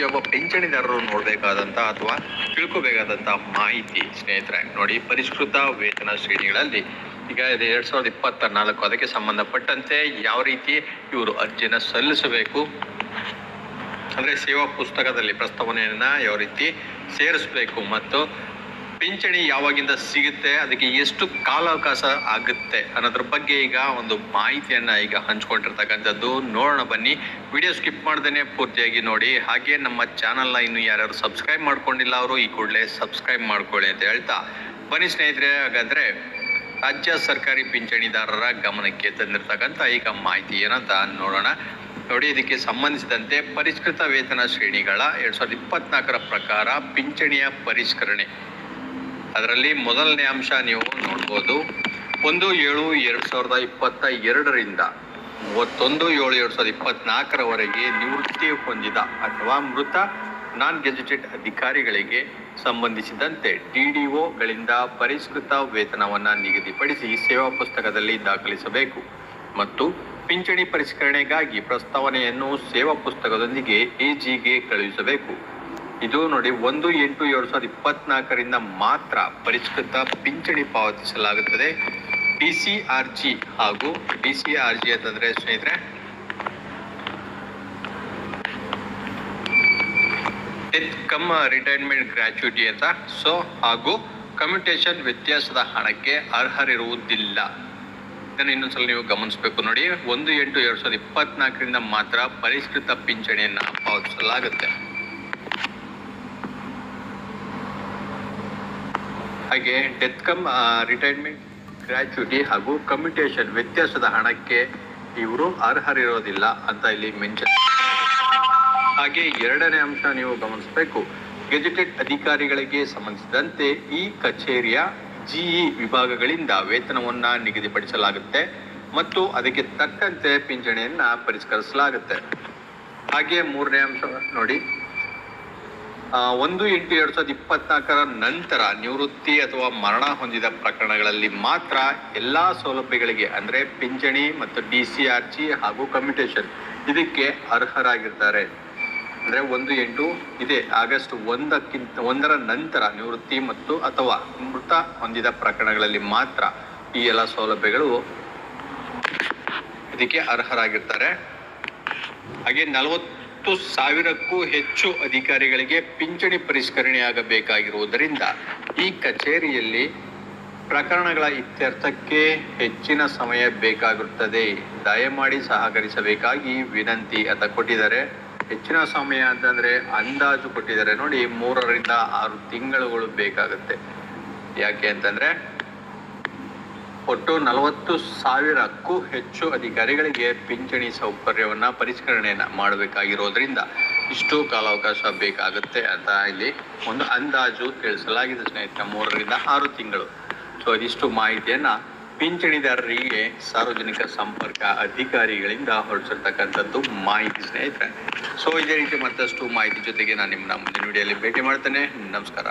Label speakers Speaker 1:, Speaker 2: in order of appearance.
Speaker 1: ಪ್ರತಿಯೊಬ್ಬ ಪಿಂಚಣಿದಾರರು ನೋಡಬೇಕಾದಂತ ಅಥವಾ ತಿಳ್ಕೋಬೇಕಾದಂತ ಮಾಹಿತಿ ಸ್ನೇಹಿತರೆ, ನೋಡಿ ಪರಿಷ್ಕೃತ ವೇತನ ಶ್ರೇಣಿಗಳಲ್ಲಿ ಈಗ ಇದು ಎರಡ್ ಸಾವಿರದ ಇಪ್ಪತ್ತ ನಾಲ್ಕು ಅದಕ್ಕೆ ಸಂಬಂಧಪಟ್ಟಂತೆ ಯಾವ ರೀತಿ ಇವರು ಅರ್ಜಿನ ಸಲ್ಲಿಸಬೇಕು? ಅಂದ್ರೆ ಸೇವಾ ಪುಸ್ತಕದಲ್ಲಿ ಪ್ರಸ್ತಾವನೆಯನ್ನ ಯಾವ ರೀತಿ ಸೇರಿಸಬೇಕು ಮತ್ತು ಪಿಂಚಣಿ ಯಾವಾಗಿಂದ ಸಿಗುತ್ತೆ, ಅದಕ್ಕೆ ಎಷ್ಟು ಕಾಲಾವಕಾಶ ಆಗುತ್ತೆ ಅನ್ನೋದ್ರ ಬಗ್ಗೆ ಈಗ ಒಂದು ಮಾಹಿತಿಯನ್ನ ಈಗ ಹಂಚ್ಕೊಂಡಿರ್ತಕ್ಕಂಥದ್ದು ನೋಡೋಣ ಬನ್ನಿ. ವಿಡಿಯೋ ಸ್ಕಿಪ್ ಮಾಡ್ದೇನೆ ಪೂರ್ತಿಯಾಗಿ ನೋಡಿ. ಹಾಗೆ ನಮ್ಮ ಚಾನಲ್ನ ಇನ್ನು ಯಾರ್ಯಾರು ಸಬ್ಸ್ಕ್ರೈಬ್ ಮಾಡ್ಕೊಂಡಿಲ್ಲ ಅವರು ಈ ಕೂಡಲೇ ಸಬ್ಸ್ಕ್ರೈಬ್ ಮಾಡ್ಕೊಳ್ಳಿ ಅಂತ ಹೇಳ್ತಾ. ಬನ್ನಿ ಸ್ನೇಹಿತರೆ, ಹಾಗಾದ್ರೆ ರಾಜ್ಯ ಸರ್ಕಾರಿ ಪಿಂಚಣಿದಾರರ ಗಮನಕ್ಕೆ ತಂದಿರತಕ್ಕಂಥ ಈಗ ಮಾಹಿತಿ ಏನಂತ ನೋಡೋಣ. ನೋಡಿ, ಇದಕ್ಕೆ ಸಂಬಂಧಿಸಿದಂತೆ ಪರಿಷ್ಕೃತ ವೇತನ ಶ್ರೇಣಿಗಳ ಎರಡ್ ಸಾವಿರದ ಇಪ್ಪತ್ನಾಲ್ಕರ ಪ್ರಕಾರ ಪಿಂಚಣಿಯ ಪರಿಷ್ಕರಣೆ ಅದರಲ್ಲಿ ಮೊದಲನೇ ಅಂಶ ನೀವು ನೋಡ್ಬೋದು. ಒಂದು ಏಳು ಎರಡು ಸಾವಿರದ ಇಪ್ಪತ್ತ ಎರಡರಿಂದ ಮೂವತ್ತೊಂದು ಏಳು ಎರಡು ಸಾವಿರದ ಇಪ್ಪತ್ನಾಲ್ಕರವರೆಗೆ ನಿವೃತ್ತಿ ಹೊಂದಿದ ಅಥವಾ ಮೃತ ನಾನ್ ಗೆಜೆಟೆಡ್ ಅಧಿಕಾರಿಗಳಿಗೆ ಸಂಬಂಧಿಸಿದಂತೆ ಡಿಡಿಒಗಳಿಂದ ಪರಿಷ್ಕೃತ ವೇತನವನ್ನು ನಿಗದಿಪಡಿಸಿ ಸೇವಾ ಪುಸ್ತಕದಲ್ಲಿ ದಾಖಲಿಸಬೇಕು ಮತ್ತು ಪಿಂಚಣಿ ಪರಿಷ್ಕರಣೆಗಾಗಿ ಪ್ರಸ್ತಾವನೆಯನ್ನು ಸೇವಾ ಪುಸ್ತಕದೊಂದಿಗೆ ಎಜಿಗೆ ಕಳುಹಿಸಬೇಕು. ಇದು ನೋಡಿ ಒಂದು ಎಂಟು ಎರಡ್ ಸಾವಿರದ ಇಪ್ಪತ್ನಾಲ್ಕರಿಂದ ಮಾತ್ರ ಪರಿಷ್ಕೃತ ಪಿಂಚಣಿ ಪಾವತಿಸಲಾಗುತ್ತದೆ. ಡಿ ಸಿ ಆರ್ ಜಿ ಹಾಗೂ ಡಿ ಸಿ ಆರ್ ಜಿ ಅಂತಂದ್ರೆ ಸ್ನೇಹಿತರೆ, ಡೆತ್ ಕಮ್ ರಿಟೈರ್ಮೆಂಟ್ ಗ್ರಾಚ್ಯುಟಿ ಅಂತ. ಸೊ, ಹಾಗೂ ಕಮ್ಯುಟೇಷನ್ ವ್ಯತ್ಯಾಸದ ಹಣಕ್ಕೆ ಅರ್ಹರಿರುವುದಿಲ್ಲ. ಇದನ್ನು ಇನ್ನೊಂದ್ಸಲ ನೀವು ಗಮನಿಸಬೇಕು ನೋಡಿ. ಒಂದು ಎಂಟು ಎರಡ್ ಸಾವಿರದ ಇಪ್ಪತ್ನಾಲ್ಕರಿಂದ ಮಾತ್ರ ಪರಿಷ್ಕೃತ ಪಿಂಚಣಿಯನ್ನು ಪಾವತಿಸಲಾಗುತ್ತೆ. ಹಾಗೆ ಡೆತ್ ಕಮ್ ರಿಟೈರ್ಮೆಂಟ್ ಗ್ರಾಚ್ಯುಟಿ ಹಾಗೂ ಕಮ್ಯುಟೇಷನ್ ವ್ಯತ್ಯಾಸದ ಹಣಕ್ಕೆ ಇವರು ಅರ್ಹರಿರೋದಿಲ್ಲ ಅಂತ ಇಲ್ಲಿ ಮೆನ್ಷನ್ ಹಾಗೆ ಎರಡನೇ ಅಂಶ ನೀವು ಗಮನಿಸಬೇಕು. ಗೆಜೆಟೆಡ್ ಅಧಿಕಾರಿಗಳಿಗೆ ಸಂಬಂಧಿಸಿದಂತೆ ಈ ಕಚೇರಿಯ ಜಿಇ ವಿಭಾಗಗಳಿಂದ ವೇತನವನ್ನ ನಿಗದಿಪಡಿಸಲಾಗುತ್ತೆ ಮತ್ತು ಅದಕ್ಕೆ ತಕ್ಕಂತೆ ಪಿಂಚಣಿಯನ್ನ ಪರಿಷ್ಕರಿಸಲಾಗುತ್ತೆ. ಹಾಗೆ ಮೂರನೇ ಅಂಶ ನೋಡಿ. ಒಂದು ಎಂಟು ಎರಡ್ ಸಾವಿರದ ಇಪ್ಪತ್ನಾಲ್ಕರ ನಂತರ ನಿವೃತ್ತಿ ಅಥವಾ ಮರಣ ಹೊಂದಿದ ಪ್ರಕರಣಗಳಲ್ಲಿ ಮಾತ್ರ ಎಲ್ಲಾ ಸೌಲಭ್ಯಗಳಿಗೆ, ಅಂದ್ರೆ ಪಿಂಚಣಿ ಮತ್ತು ಡಿ ಸಿ ಆರ್ ಜಿ ಹಾಗೂ ಕಮ್ಯುಟೇಷನ್ ಇದಕ್ಕೆ ಅರ್ಹರಾಗಿರ್ತಾರೆ ಅಂದ್ರೆ ಒಂದು ಎಂಟು, ಇದೆ, ಆಗಸ್ಟ್ ಒಂದಕ್ಕಿಂತ, ಒಂದರ ನಂತರ ನಿವೃತ್ತಿ ಮತ್ತು ಅಥವಾ ಮೃತ ಹೊಂದಿದ ಪ್ರಕರಣಗಳಲ್ಲಿ ಮಾತ್ರ ಈ ಎಲ್ಲ ಸೌಲಭ್ಯಗಳು ಇದಕ್ಕೆ ಅರ್ಹರಾಗಿರ್ತಾರೆ. ಹಾಗೆ ನಲವತ್ತು ಸಾವಿರಕ್ಕೂ ಹೆಚ್ಚು ಅಧಿಕಾರಿಗಳಿಗೆ ಪಿಂಚಣಿ ಪರಿಷ್ಕರಣೆಯಾಗಬೇಕಾಗಿರುವುದರಿಂದ ಈ ಕಚೇರಿಯಲ್ಲಿ ಪ್ರಕರಣಗಳ ಇತ್ಯರ್ಥಕ್ಕೆ ಹೆಚ್ಚಿನ ಸಮಯ ಬೇಕಾಗುತ್ತದೆ. ದಯಮಾಡಿ ಸಹಕರಿಸಬೇಕಾಗಿ ವಿನಂತಿ ಅಂತ ಕೊಟ್ಟಿದ್ದಾರೆ. ಹೆಚ್ಚಿನ ಸಮಯ ಅಂತಂದ್ರೆ ಅಂದಾಜು ಕೊಟ್ಟಿದ್ದಾರೆ. ನೋಡಿ, ಮೂರರಿಂದ ಆರು ತಿಂಗಳುಗಳು ಬೇಕಾಗುತ್ತೆ. ಯಾಕೆ ಅಂತಂದ್ರೆ ಒಟ್ಟು ನಲವತ್ತು ಸಾವಿರಕ್ಕೂ ಹೆಚ್ಚು ಅಧಿಕಾರಿಗಳಿಗೆ ಪಿಂಚಣಿ ಸೌಕರ್ಯವನ್ನ ಪರಿಷ್ಕರಣೆಯನ್ನ ಮಾಡಬೇಕಾಗಿರೋದ್ರಿಂದ ಇಷ್ಟು ಕಾಲಾವಕಾಶ ಬೇಕಾಗುತ್ತೆ ಅಂತ ಇಲ್ಲಿ ಒಂದು ಅಂದಾಜು ತಿಳಿಸಲಾಗಿದೆ ಸ್ನೇಹಿತರೆ, ಮೂರರಿಂದ ಆರು ತಿಂಗಳು. ಸೊ ಅದಿಷ್ಟು ಮಾಹಿತಿಯನ್ನ ಪಿಂಚಣಿದಾರರಿಗೆ ಸಾರ್ವಜನಿಕ ಸಂಪರ್ಕ ಅಧಿಕಾರಿಗಳಿಂದ ಹೊರಡಿಸಿರ್ತಕ್ಕಂಥದ್ದು ಮಾಹಿತಿ ಸ್ನೇಹಿತರೆ. ಸೊ ಇದೇ ರೀತಿ ಮತ್ತಷ್ಟು ಮಾಹಿತಿ ಜೊತೆಗೆ ನಾನು ನಿಮ್ಮನ್ನ ಮುಂದಿನ ವಿಡಿಯೋಲಿ ಭೇಟಿ ಮಾಡ್ತೇನೆ. ನಮಸ್ಕಾರ.